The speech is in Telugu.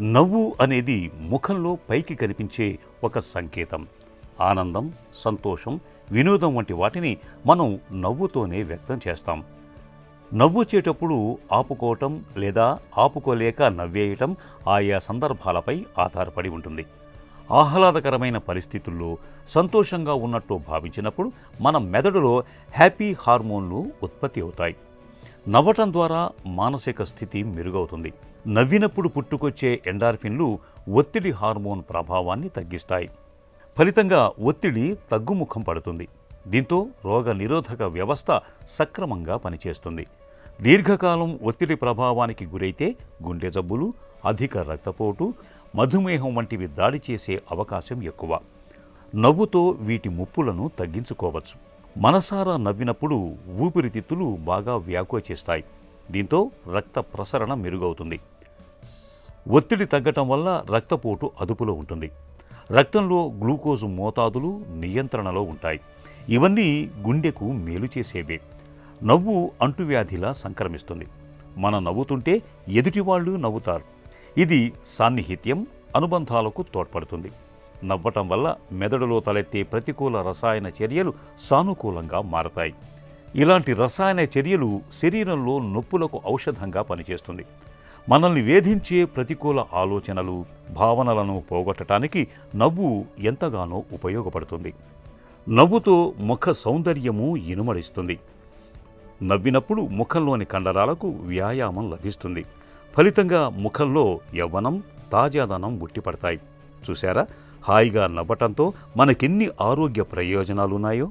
నవ్వు అనేది ముఖంలో పైకి కనిపించే ఒక సంకేతం. ఆనందం సంతోషం వినోదం వంటి వాటిని మనం నవ్వుతోనే వ్యక్తం చేస్తాం. నవ్వొచ్చేటప్పుడు ఆపుకోవటం లేదా ఆపుకోలేక నవ్వేయటం ఆయా సందర్భాలపై ఆధారపడి ఉంటుంది. ఆహ్లాదకరమైన పరిస్థితుల్లో సంతోషంగా ఉన్నట్టు భావించినప్పుడు మన మెదడులో హ్యాపీ హార్మోన్లు ఉత్పత్తి అవుతాయి. నవ్వటం ద్వారా మానసిక స్థితి మెరుగవుతుంది. నవ్వినప్పుడు పుట్టుకొచ్చే ఎండార్ఫిన్లు ఒత్తిడి హార్మోన్ ప్రభావాన్ని తగ్గిస్తాయి. ఫలితంగా ఒత్తిడి తగ్గుముఖం పడుతుంది. దీంతో రోగ నిరోధక వ్యవస్థ సక్రమంగా పనిచేస్తుంది. దీర్ఘకాలం ఒత్తిడి ప్రభావానికి గురైతే గుండె జబ్బులు అధిక రక్తపోటు మధుమేహం వంటివి దాడి చేసే అవకాశం ఎక్కువ. నవ్వుతో వీటి ముప్పులను తగ్గించుకోవచ్చు. మనసారా నవ్వినప్పుడు ఊపిరితిత్తులు బాగా వ్యాకోచిస్తాయి దీంతో రక్త ప్రసరణ మెరుగవుతుంది. ఒత్తిడి తగ్గటం వల్ల రక్తపోటు అదుపులో ఉంటుంది. రక్తంలో గ్లూకోజు మోతాదులు నియంత్రణలో ఉంటాయి. ఇవన్నీ గుండెకు మేలు చేసేవే. నవ్వు అంటువ్యాధిలా సంక్రమిస్తుంది. మన నవ్వుతుంటే ఎదుటివాళ్ళు నవ్వుతారు. ఇది సాన్నిహిత్యం అనుబంధాలకు తోడ్పడుతుంది. నవ్వటం వల్ల మెదడులో తలెత్తే ప్రతికూల రసాయన చర్యలు సానుకూలంగా మారతాయి. ఇలాంటి రసాయన చర్యలు శరీరంలో నొప్పులకు ఔషధంగా పనిచేస్తుంది. మనల్ని వేధించే ప్రతికూల ఆలోచనలు భావనలను పోగొట్టడానికి నవ్వు ఎంతగానో ఉపయోగపడుతుంది. నవ్వుతో ముఖ సౌందర్యము ఇనుమడిస్తుంది. నవ్వినప్పుడు ముఖంలోని కండరాలకు వ్యాయామం లభిస్తుంది. ఫలితంగా ముఖంలో యవ్వనం తాజాదనం ఉట్టిపడతాయి. చూశారా? హాయిగా నవ్వటంతో మనకెన్ని ఆరోగ్య ప్రయోజనాలున్నాయో?